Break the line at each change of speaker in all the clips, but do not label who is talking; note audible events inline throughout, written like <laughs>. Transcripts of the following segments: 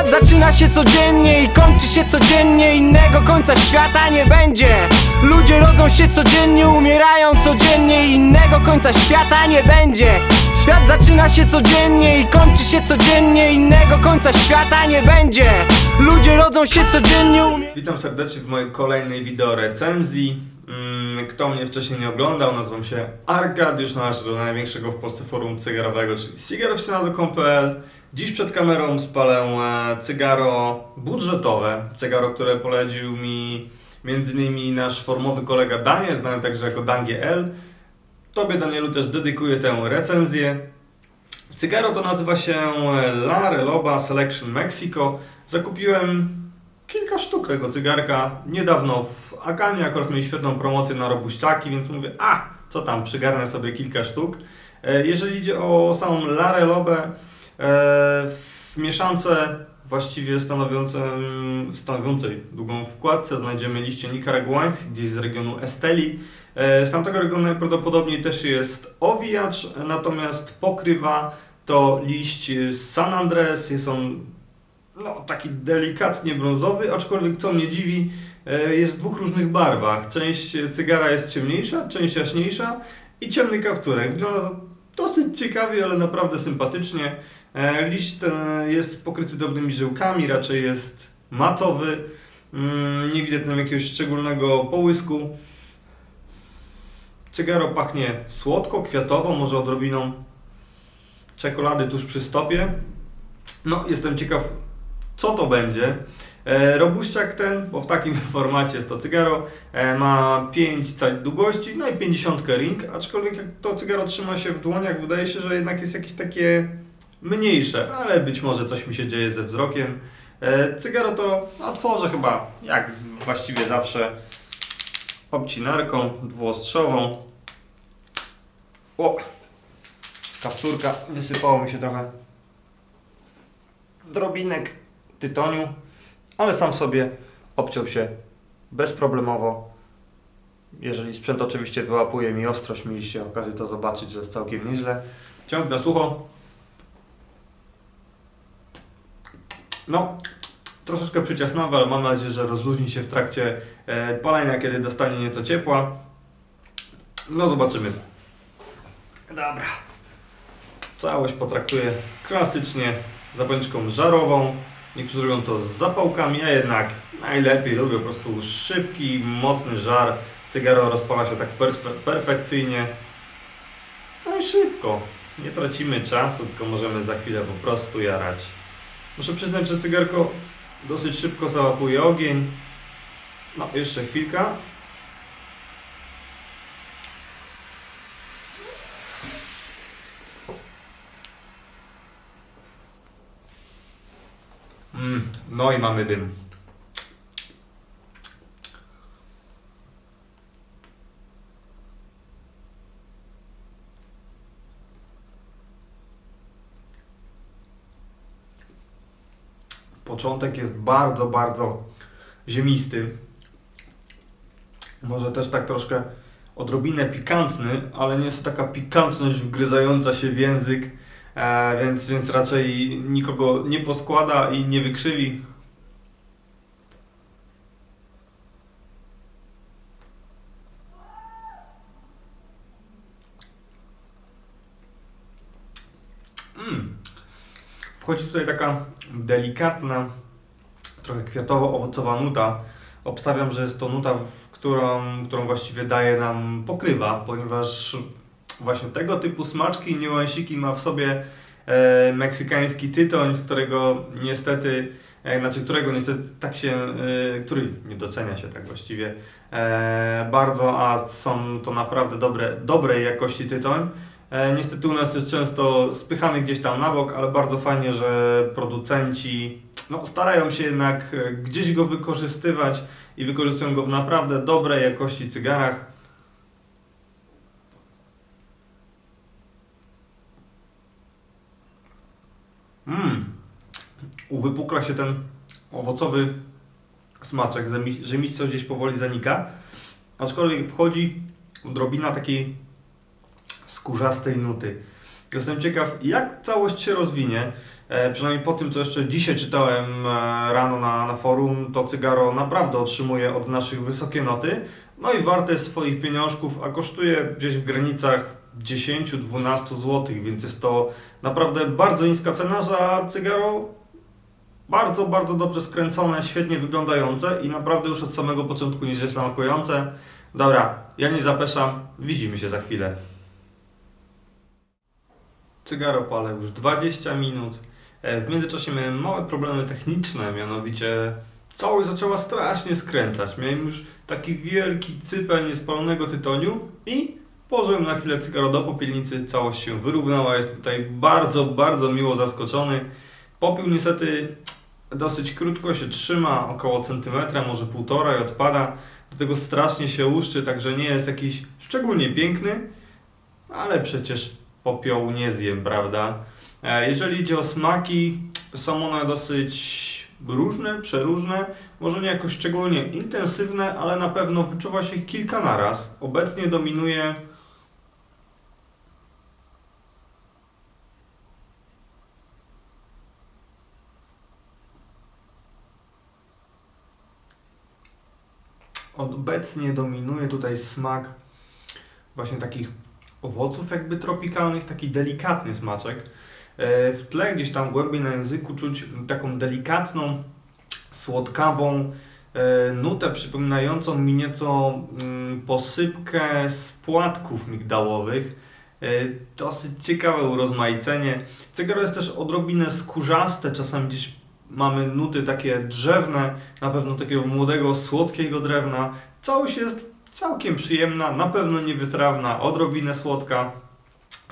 Świat zaczyna się codziennie i kończy się codziennie. Innego końca świata nie będzie. Ludzie rodzą się codziennie, umierają codziennie. Innego końca świata nie będzie. Świat zaczyna się codziennie i kończy się codziennie. Innego końca świata nie będzie. Ludzie rodzą się codziennie,
Witam serdecznie w mojej kolejnej wideo recenzji. Mm, Kto mnie wcześniej nie oglądał, nazywam się Arkadiusz, należę do największego w Polsce forum cygarowego, czyli cigarowsinado.pl. Dziś przed kamerą spalę e, cygaro budżetowe, cygaro, które polecił mi m.in. nasz formowy kolega Daniel, znany także jako DanGL. Tobie Danielu też dedykuję tę recenzję. Cygaro to nazywa się La Reloba Selection Mexico. Zakupiłem kilka sztuk tego cygarka niedawno w Aganie, akurat mieli świetną promocję na robuściaki, więc mówię, a co tam, przygarnę sobie kilka sztuk. E, Jeżeli idzie o samą Larę Lobę, e, w mieszance właściwie stanowiącej długą wkładce znajdziemy liście nikaraguańskich, gdzieś z regionu Esteli. E, Z tamtego regionu najprawdopodobniej też jest owijacz, natomiast pokrywa to liść z San Andres, jest on no, taki delikatnie brązowy, aczkolwiek co mnie dziwi, e, jest w dwóch różnych barwach. Część cygara jest ciemniejsza, część jaśniejsza i ciemny kapturek. Wygląda to dosyć ciekawie, ale naprawdę sympatycznie. E, Liść ten jest pokryty drobnymi żyłkami, raczej jest matowy. Mm, Nie widać tam jakiegoś szczególnego połysku. Cygaro pachnie słodko, kwiatowo, może odrobiną czekolady tuż przy stopie. No, jestem ciekaw, co to będzie. E, robuściak ten, bo w takim <laughs> formacie jest to cygaro, e, ma 5 cali długości, no i 50 ring, aczkolwiek jak to cygaro trzyma się w dłoniach, wydaje się, że jednak jest jakieś takie mniejsze, ale być może coś mi się dzieje ze wzrokiem. E, cygaro to otworzę chyba, jak właściwie zawsze, obcinarką dwuostrzową. O! Kapturka, wysypało mi się trochę drobinek tytoniu, ale sam sobie obciął się bezproblemowo. Jeżeli sprzęt oczywiście wyłapuje mi ostrość, mieliście okazję to zobaczyć, że jest całkiem nieźle. Ciąg na sucho. No, troszeczkę przyciasnawe, ale mam nadzieję, że rozluźni się w trakcie e, palenia, kiedy dostanie nieco ciepła. No, zobaczymy. Dobra. Całość potraktuję klasycznie zapalniczką żarową. Niektórzy robią to z zapałkami, ja jednak najlepiej lubię po prostu szybki, mocny żar. Cygaro rozpala się tak perfekcyjnie. No i szybko. Nie tracimy czasu, tylko możemy za chwilę po prostu jarać. Muszę przyznać, że cygarko dosyć szybko załapuje ogień. No, jeszcze chwilka. Mm, no i mamy dym. Początek jest bardzo, bardzo ziemisty. Może też tak troszkę odrobinę pikantny, ale nie jest to taka pikantność wgryzająca się w język, e, więc, więc raczej nikogo nie poskłada i nie wykrzywi. Mm. Wchodzi tutaj taka delikatna, trochę kwiatowo-owocowa nuta. Obstawiam, że jest to nuta, którą, którą właściwie daje nam pokrywa, ponieważ właśnie tego typu smaczki i niuansiki ma w sobie e, meksykański tytoń, z którego niestety, e, znaczy którego niestety tak się, e, który nie docenia się tak właściwie e, bardzo, a są to naprawdę dobre, dobrej jakości tytoń. E, niestety u nas jest często spychany gdzieś tam na bok, ale bardzo fajnie, że producenci no, starają się jednak e, gdzieś go wykorzystywać i wykorzystują go w naprawdę dobrej jakości cygarach. Mmm, uwypukla się ten owocowy smaczek, zemi- rzemisto gdzieś powoli zanika, aczkolwiek wchodzi drobina takiej skórzastej nuty. Jestem ciekaw, jak całość się rozwinie. E, przynajmniej po tym, co jeszcze dzisiaj czytałem e, rano na, na forum, to cygaro naprawdę otrzymuje od naszych wysokie noty. No i warte swoich pieniążków, a kosztuje gdzieś w granicach 10-12 zł, więc jest to naprawdę bardzo niska cena za cygaro. Bardzo, bardzo dobrze skręcone, świetnie wyglądające i naprawdę już od samego początku nieźle smakujące. Dobra, ja nie zapeszam, widzimy się za chwilę. Cygaro palę już 20 minut. E, W międzyczasie miałem małe problemy techniczne, mianowicie całość zaczęła strasznie skręcać. Miałem już taki wielki cypel niespalonego tytoniu i położyłem na chwilę cygaro do popielnicy, całość się wyrównała. Jestem tutaj bardzo, bardzo miło zaskoczony. Popiół niestety dosyć krótko się trzyma, około centymetra, może półtora i odpada. Do tego strasznie się łuszczy, także nie jest jakiś szczególnie piękny, ale przecież popiołu nie zjem, prawda? E, Jeżeli idzie o smaki, są one dosyć różne, przeróżne, może nie jakoś szczególnie intensywne, ale na pewno wyczuwa się kilka naraz. Obecnie dominuje Obecnie dominuje tutaj smak właśnie takich owoców jakby tropikalnych, taki delikatny smaczek. E, W tle gdzieś tam głębiej na języku czuć taką delikatną, słodkawą e, nutę przypominającą mi nieco mm, posypkę z płatków migdałowych. E, Dosyć ciekawe urozmaicenie. Cygaro jest też odrobinę skórzaste, czasami gdzieś mamy nuty takie drzewne, na pewno takiego młodego, słodkiego drewna. Całość jest całkiem przyjemna, na pewno niewytrawna, odrobinę słodka.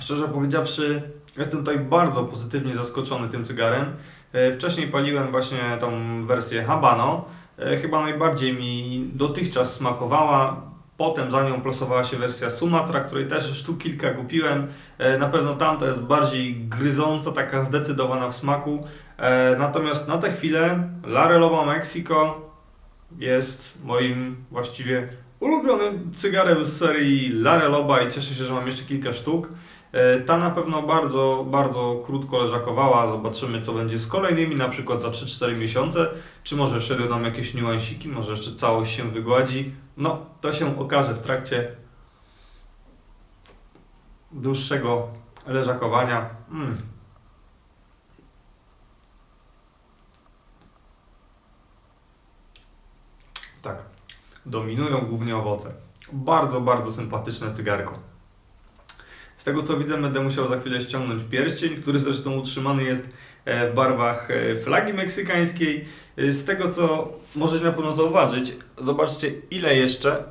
Szczerze powiedziawszy, jestem tutaj bardzo pozytywnie zaskoczony tym cygarem. E, Wcześniej paliłem właśnie tą wersję Habano. E, Chyba najbardziej mi dotychczas smakowała. Potem za nią plasowała się wersja Sumatra, której też sztuk kilka kupiłem. E, Na pewno tamta jest bardziej gryząca, taka zdecydowana w smaku. Natomiast na tę chwilę Lareloba Mexico jest moim właściwie ulubionym cygarem z serii Lareloba i cieszę się, że mam jeszcze kilka sztuk. E, Ta na pewno bardzo, bardzo krótko leżakowała. Zobaczymy, co będzie z kolejnymi, na przykład za 3-4 miesiące. Czy może jeszcze nam jakieś niuansiki, może jeszcze całość się wygładzi. No, to się okaże w trakcie dłuższego leżakowania. Mm. Tak, dominują głównie owoce. Bardzo, bardzo sympatyczne cygarko. Z tego co widzę, będę musiał za chwilę ściągnąć pierścień, który zresztą utrzymany jest e, w barwach e, flagi meksykańskiej. E, Z tego co możecie na pewno zauważyć, zobaczcie ile jeszcze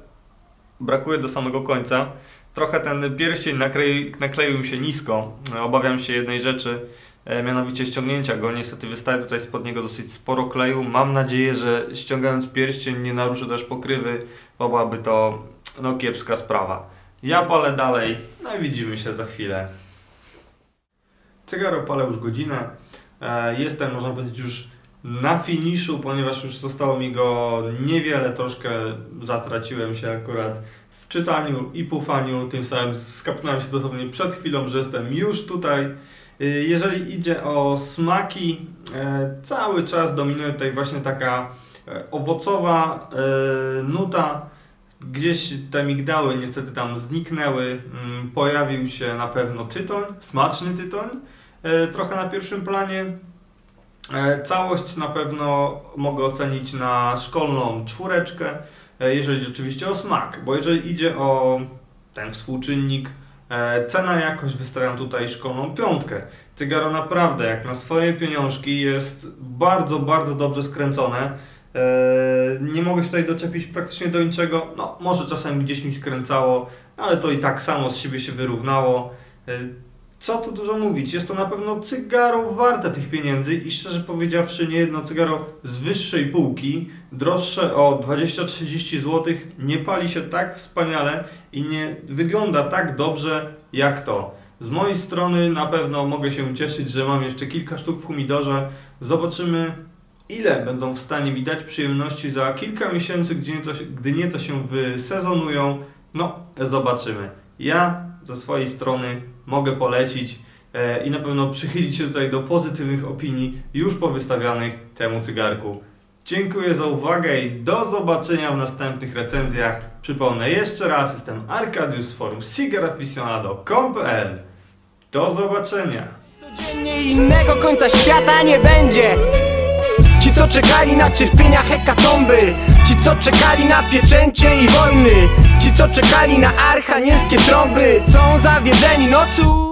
brakuje do samego końca. Trochę ten pierścień naklei, nakleił mi się nisko. Obawiam się jednej rzeczy, e, mianowicie ściągnięcia go. Niestety wystaje tutaj spod niego dosyć sporo kleju. Mam nadzieję, że ściągając pierścień nie naruszę też pokrywy, bo byłaby to no, kiepska sprawa. Ja palę dalej, no i widzimy się za chwilę. Cygaro palę już godzinę. E, Jestem, można powiedzieć, już na finiszu, ponieważ już zostało mi go niewiele, troszkę zatraciłem się akurat czytaniu i pufaniu, tym samym skapnąłem się dosłownie przed chwilą, że jestem już tutaj. Y, Jeżeli idzie o smaki, e, cały czas dominuje tutaj właśnie taka e, owocowa e, nuta. Gdzieś te migdały niestety tam zniknęły. Mm, Pojawił się na pewno tytoń, smaczny tytoń, e, trochę na pierwszym planie. Całość na pewno mogę ocenić na szkolną czwóreczkę, jeżeli idzie oczywiście o smak, bo jeżeli idzie o ten współczynnik e, cena jakość wystawiam tutaj szkolną piątkę. Cygaro naprawdę jak na swoje pieniążki jest bardzo, bardzo dobrze skręcone. E, Nie mogę się tutaj doczepić praktycznie do niczego. No, może czasem gdzieś mi skręcało, ale to i tak samo z siebie się wyrównało. Co tu dużo mówić, jest to na pewno cygaro warte tych pieniędzy i szczerze powiedziawszy, nie jedno cygaro z wyższej półki, droższe o 20-30 zł, nie pali się tak wspaniale i nie wygląda tak dobrze jak to. Z mojej strony na pewno mogę się cieszyć, że mam jeszcze kilka sztuk w humidorze. Zobaczymy, ile będą w stanie mi dać przyjemności za kilka miesięcy, gdy nieco, gdy nieco się wysezonują. No, zobaczymy. Ja ze swojej strony mogę polecić e, i na pewno przychylić się tutaj do pozytywnych opinii już po wystawianych temu cygarku. Dziękuję za uwagę i do zobaczenia w następnych recenzjach. Przypomnę jeszcze raz, jestem Arkadiusz z forum cigaraficionado.pl Do zobaczenia!
Codziennie innego końca świata nie będzie Ci co czekali na cierpienia hekatomby Ci co czekali na pieczęcie i wojny co czekali na archanielskie trąby. Są zawiedzeni, no cóż